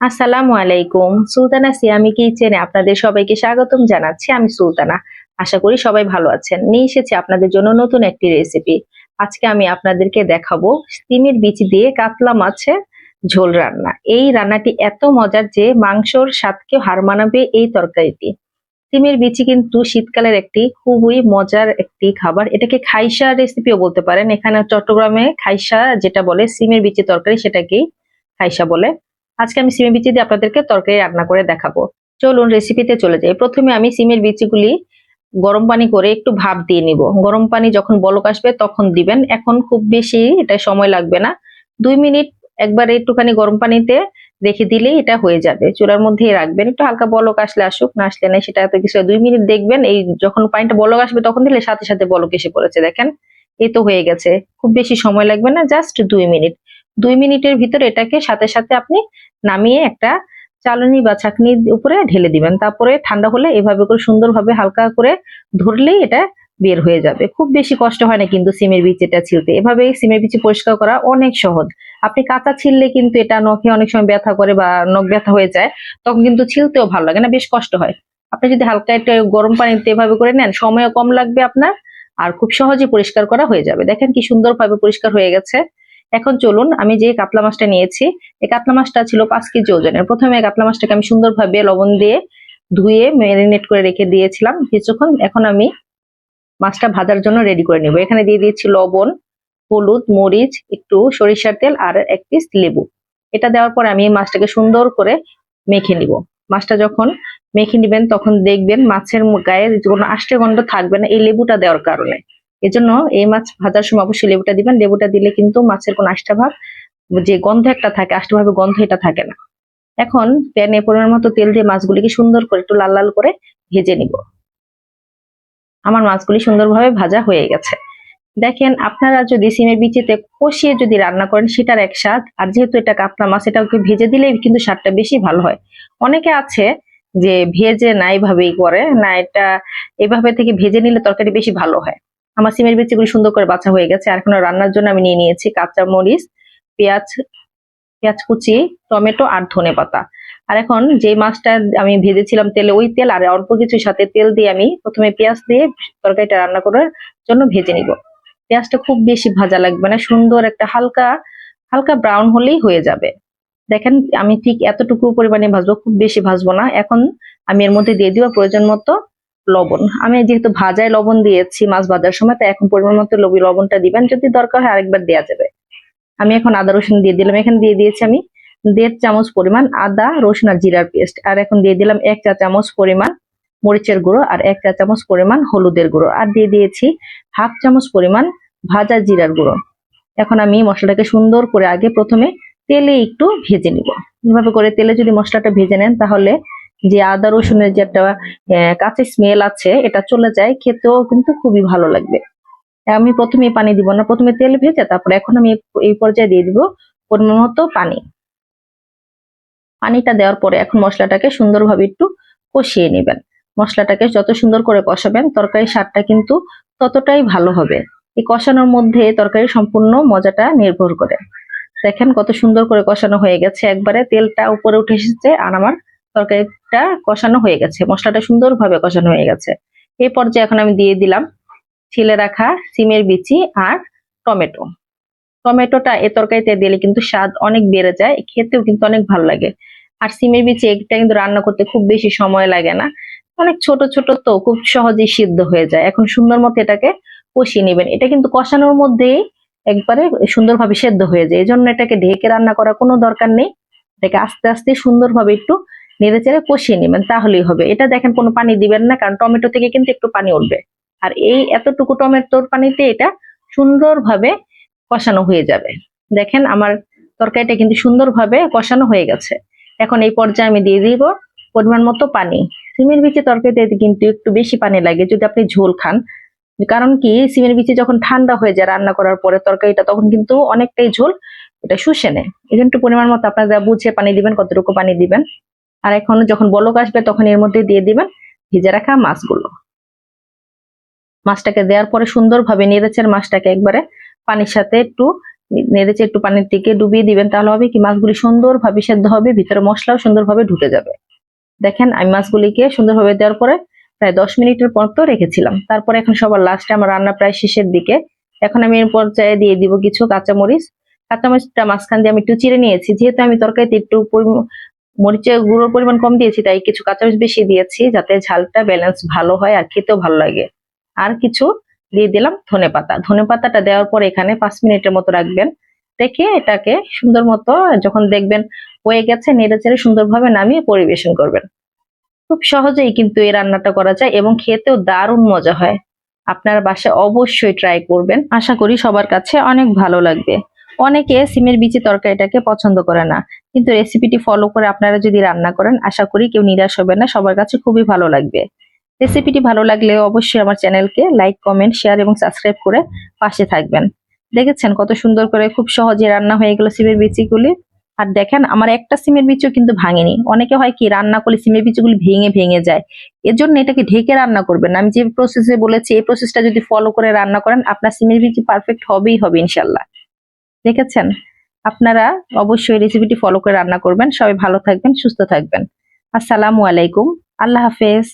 আসসালামু আলাইকুম। সুলতানা সিয়ামি কিচেনে আপনাদের সবাইকে স্বাগতম জানাচ্ছি। আমি সুলতানা। আশা করি সবাই ভালো আছেন। নিয়ে এসেছি আপনাদের জন্য নতুন একটি রেসিপি আজকে আমি আপনাদেরকে দেখাবো সিমের বীজ দিয়ে কাতলা মাছের ঝোল রান্না। এই রান্নাটি এত মজার যে মাংসর স্বাদকে হার মানাবে এই তরকারিটি। সিমের বিচি কিন্তু শীতকালের একটি খুবই মজার একটি খাবার। এটাকে খাইসা রেসিপিও বলতে পারেন। এখানে চট্টগ্রামে খাইসা যেটা বলে সিমের বিচি তরকারি সেটাকেই খাইসা বলে। আজকে আমি সিমের বিচি দিয়ে আপনাদেরকে তরকারি রান্না করে দেখাবো। চলুন রেসিপিতে চলে যাই। প্রথমে আমি সিমের বিচিগুলি গরম পানি করে একটু ভাপ দিয়ে নিব। গরম পানি যখন বলক আসবে তখন দিবেন। এখন খুব বেশি এটা সময় লাগবে না। দুই মিনিট একবার একটুখানি গরম পানিতে রেখে দিলেই এটা হয়ে যাবে। চুলার মধ্যেই রাখবেন। একটু হালকা বলক আসলে আসুক, না আসলে না, সেটা এত কিছু দুই মিনিট দেখবেন। এই যখন পানিটা বলক আসবে তখন দিলে সাথে সাথে বলক এসে পড়েছে। দেখেন, এই তো হয়ে গেছে। খুব বেশি সময় লাগবে না, জাস্ট দুই মিনিট। দুই মিনিটের ভিতরে এটাকে সাথে সাথে আপনি নামিয়ে একটা চালনি বা ছাকনির উপরে ঢেলে দিবেন। তারপরে ঠান্ডা হলে এভাবে করে সুন্দরভাবে হালকা করে ধরলেই এটা বের হয়ে যাবে। খুব বেশি কষ্ট হয় না কিন্তু সিমের বীজ এটা ছিলতে। এভাবে সিমের বীজ পরিষ্কার করা অনেক সহজ। আপনি কাঁচা ছিললে কিন্তু এটা নখে অনেক সময় ব্যথা করে বা নখ ব্যথা হয়ে যায়, তখন কিন্তু ছিলতেও ভালো লাগে না, বেশ কষ্ট হয়। আপনি যদি হালকা একটা গরম পানিতে এভাবে করে নেন, সময়ও কম লাগবে আপনার আর খুব সহজে পরিষ্কার করা হয়ে যাবে। দেখেন কি সুন্দরভাবে পরিষ্কার হয়ে গেছে। এখন চলুন, আমি যে কাতলা মাছটা নিয়েছি, এই কাতলা মাছটা ছিল পাঁচ কেজি ওজনের। প্রথমে কাতলা মাছটাকে আমি সুন্দরভাবে লবণ দিয়ে ধুয়ে ম্যারিনেট করে রেখে দিয়েছিলাম কিছুক্ষণ। এখন আমি মাছটা ভাজার জন্য রেডি করে নিব। এখানে দিয়ে দিয়েছি লবণ, হলুদ, মরিচ, একটু সরিষার তেল আর এক পিস লেবু। এটা দেওয়ার পর আমি মাছটাকে সুন্দর করে মেখে নিব। মাছটা যখন মেখে নিবেন, তখন দেখবেন মাছের গায়ে কোনো আষ্টে গন্ধ থাকবে না। এই লেবুটা দেওয়ার কারণে। এজন্য এই মাছ ভাজার সময় অবশ্যই লেবুটা দিবেন। লেবুটা দিলে কিন্তু মাছের কোনো আষ্টা ভাব যে গন্ধ একটা থাকে আষ্টা ভাবে গন্ধ এটা থাকে না। এখন প্যানে পরিমাণ মতো তেল দিয়ে মাছগুলিকে সুন্দর করে একটু লাল লাল করে ভেজে নিব। আমার মাছগুলি সুন্দরভাবে ভাজা হয়ে গেছে। দেখেন, আপনারা যদি সিমের বিচিতে কষিয়ে যদি রান্না করেন, সেটার এক স্বাদ। আর যেহেতু এটা কাতলা মাছ, এটাকে ভেজে দিলে কিন্তু স্বাদটা বেশি ভালো হয়। অনেকে আছে যে ভেজে না এইভাবেই করে, না এটা এভাবে থেকে ভেজে নিলে তরকারি বেশি ভালো হয়। আমার সিমের বিচিগুলি সুন্দর করে বাছা হয়ে গেছে। আর এখন রান্নার জন্য আমি নিয়ে নিয়েছি কাঁচা মরিচ, পেঁয়াজ পেঁয়াজ কুচি, টমেটো আর ধনে পাতা। আর এখন যে মাছটা আমি ভেজেছিলাম তেলে, ওই তেল আর অল্প কিছু সাথে তেল দিয়ে আমি প্রথমে পেঁয়াজ দিয়ে তরকারিটা রান্না করার জন্য ভেজে নিব। পেঁয়াজটা খুব বেশি ভাজা লাগবে না, সুন্দর একটা হালকা হালকা ব্রাউন হলেই হয়ে যাবে। দেখেন, আমি ঠিক এতটুকু পরিমাণে ভাজবো, খুব বেশি ভাজবো না। এখন আমি এর মধ্যে দিয়ে দিব প্রয়োজন মতো লবণ। আমি যেহেতু ভাজায় লবণ দিয়েছি মাছ ভাজার সময়, তাই এখন পরিমাণ মতো লবি লবণটা দিবেন। যদি দরকার হয় আরেকবার দেওয়া যাবে। আমি এখন আদা, রসুন দিয়ে দিলাম। এখানে দিয়ে দিয়েছি আমি দেড় চামচ পরিমাণ আদা, রসুন আর জিরার পেস্ট। আর এখন দিয়ে দিলাম এক চা চামচ পরিমাণ মরিচের গুঁড়ো আর এক চা চামচ পরিমাণ হলুদের গুঁড়ো। আর দিয়ে দিয়েছি হাফ চামচ পরিমাণ ভাজা জিরার গুঁড়ো। এখন আমি মশলাটাকে সুন্দর করে আগে প্রথমে তেলে একটু ভেজে নিব। এভাবে করে তেলে যদি মশলাটা ভেজে নেন তাহলে যে আদা রসুনের যে একটা কাঁচা স্মেল আছে, এটা চলে যায়, খেতেও কিন্তু খুবই ভালো লাগবে। আমি প্রথমে পানি দিব না, প্রথমে তেল ভেজে তারপরে এখন আমি এই পর্যায়ে দিয়ে দিব পরিমাণ মতো পানি। পানিটা দেওয়ার পরে এখন মশলাটাকে সুন্দরভাবে একটু কষিয়ে নেবেন। মশলাটাকে যত সুন্দর করে কষাবেন, তরকারির স্বাদটা কিন্তু ততটাই ভালো হবে। এই কষানোর মধ্যে তরকারি সম্পূর্ণ মজাটা নির্ভর করে। দেখেন কত সুন্দর করে কষানো হয়ে গেছে। একবারে তেলটা উপরে উঠে এসেছে আর আমার তরকারিটা কষানো হয়ে গেছে, মশলাটা সুন্দরভাবে কষানো হয়ে গেছে। এই পর্যায়ে এখন আমি দিয়ে দিলাম ছিলে রাখা সিমের বিচি আর টমেটো। টমেটোটা এ তরকারিতে দিলে কিন্তু স্বাদ অনেক বেড়ে যায়, খেতেও কিন্তু অনেক ভালো লাগে। আর সিমের বিচি এটা কিন্তু রান্না করতে খুব বেশি সময় লাগে না। অনেক ছোট ছোট তো খুব সহজেই সিদ্ধ হয়ে যায়। এখন সুন্দর মতো এটাকে কষিয়ে নেবেন। এটা কিন্তু কষানোর মধ্যেই একবারে সুন্দরভাবে সেদ্ধ হয়ে যায়। এই জন্য এটাকে ঢেকে রান্না করার কোনো দরকার নেই। এটাকে আস্তে আস্তে সুন্দরভাবে একটু নেড়ে চেড়ে কষিয়ে নেবেন, তাহলেই হবে। এটা দেখেন কোনো পানি দিবেন না, কারণ টমেটো থেকে কিন্তু একটু পানি উঠবে। আর এই এতটুকু টমেটোর পানিতে এটা সুন্দরভাবে কষানো হয়ে যাবে। দেখেন আমার তরকারিটা কিন্তু সুন্দরভাবে কষানো হয়ে গেছে। এখন এই পর্যায়ে আমি দিয়ে দিব পরিমাণ মতো পানি। সিমের বিচে তরকারিতে কিন্তু একটু বেশি পানি লাগে, যদি আপনি ঝোল খান। কারণ কি, সিমের বিচে যখন ঠান্ডা হয়ে যায় রান্না করার পরে তরকারিটা, তখন কিন্তু অনেকটাই ঝোল এটা শুষে নেয়। এই জন্য পরিমাণ মতো আপনারা বুঝে পানি দিবেন, কতটুকু পানি দিবেন। আর এখন যখন বলক আসবে, তখন এর মধ্যে দিয়ে দিবেন ভিজে রাখা মাছগুলো। মাছটাকে দেওয়ার পরে সুন্দরভাবে নেড়েছেন মাছটাকে একবারে পানির সাথে একটু নেড়েছে একটু পানির দিকে ডুবিয়ে দিবেন, তাহলে হবে কি মাছগুলি সুন্দরভাবে সেদ্ধ হবে, ভিতরে মশলাও সুন্দরভাবে ঢুকে যাবে। দেখেন, আমি মাছগুলিকে সুন্দরভাবে দেওয়ার পরে প্রায় দশ মিনিটের পর তো রেখেছিলাম। তারপরে এখন সবার লাস্টে আমার রান্না প্রায় শেষের দিকে। এখন আমি এর পর্যায়ে দিয়ে দিব কিছু কাঁচামরিচ। কাঁচামরিচটা মাঝখান দিয়ে আমি একটু চিড়ে নিয়েছি, যেহেতু আমি তরকারিতে একটু মরিচের গুঁড়োর পরিমাণ কম দিয়েছি, তাই কিছু কাঁচামরিচ বেশি দিয়েছি যাতে ঝালটা ব্যালেন্স ভালো হয় আর খেতেও ভালো লাগে। আর কিছু দিয়ে দিলাম ধনে পাতা। ধনে পাতাটা দেওয়ার পর এখানে পাঁচ মিনিটের মতো রাখবেন। রেখে এটাকে সুন্দর মতো যখন দেখবেন হয়ে গেছে, নেড়ে চেড়ে সুন্দরভাবে নামিয়ে পরিবেশন করবেন। খুব সহজেই কিন্তু এই রান্নাটা করা যায় এবং খেতেও দারুণ মজা হয়। আপনার বাসায় অবশ্যই ট্রাই করবেন। আশা করি সবার কাছে অনেক ভালো লাগবে। অনেকে সিমের বিচি তরকারিটাকে পছন্দ করে না। কিন্তু রেসিপিটি ফলো করে আপনারা যদি রান্না করেন, আশা করি কেউ নিরাশ হবে না, সবার কাছে খুবই ভালো লাগবে। রেসিপিটি ভালো লাগলে অবশ্যই আমার চ্যানেলকে লাইক কমেন্ট শেয়ার এবং সাবস্ক্রাইব করে পাশে থাকবেন। দেখেছেন কত সুন্দর করে খুব সহজে রান্না হয়ে গেল সিমের বিচিগুলি? আর দেখেন, আমার একটা সিমের বিচিও কিন্তু ভাঙেনি। অনেকে হয় কি, রান্না করলে সিমের বিচিগুলি ভেঙে ভেঙে যায়। এজন্য এটাকে ঢেকে রান্না করবেন আমি যে প্রসেসে বলেছি, এই প্রসেসটা যদি ফলো করে রান্না করেন, আপনার সিমের বিচি পারফেক্ট হবেই হবে ইনশাল্লাহ। দেখেছেন? আপনারা অবশ্যই রেসিপিটি ফলো করে রান্না করবেন। সবাই ভালো থাকবেন, সুস্থ থাকবেন। আসসালামু আলাইকুম। আল্লাহ হাফেজ।